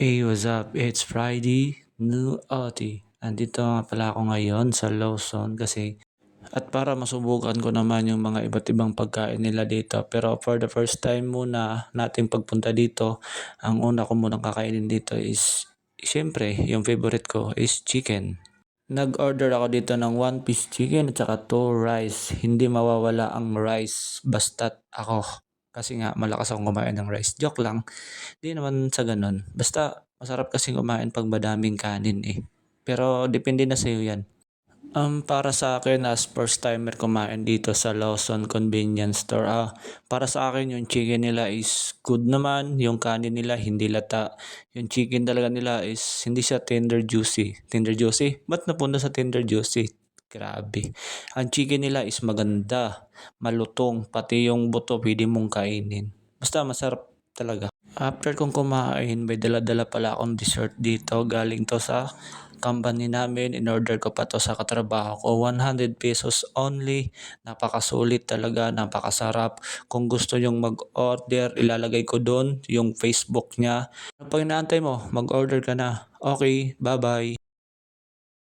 Hey, what's up? It's Friday, new OT. Andito nga pala ako ngayon sa Lawson kasi at para masubukan ko naman yung mga iba't ibang pagkain nila dito. Pero for the first time muna nating pagpunta dito, ang una ko munang kakainin dito is, syempre, yung favorite ko is chicken. Nag-order ako dito ng one piece chicken at saka two rice. Hindi mawawala ang rice basta't ako. Kasi nga malakas akong kumain ng rice. Joke lang. Di naman sa ganun. Basta masarap kasi kumain pag madaming kanin eh. Pero depende na sa'yo yan. Um, para sa akin as first timer kumain dito sa Lawson Convenience Store, ah, para sa akin yung chicken nila is good naman, yung kanin nila hindi lata, yung chicken talaga nila is hindi siya tender juicy. Tender juicy? Ba't napunta sa tender juicy? Grabe. Ang chicken nila is maganda, malutong, pati yung buto pwede mong kainin. Basta masarap talaga. After kong kumain, may dala-dala pala akong dessert dito. Galing to sa company namin. In-order ko pa to sa katrabaho ko. 100 pesos only. Napakasulit talaga. Napakasarap. Kung gusto nyong mag-order, ilalagay ko doon yung Facebook niya. Pag inaantay mo, mag-order ka na. Okay, bye-bye.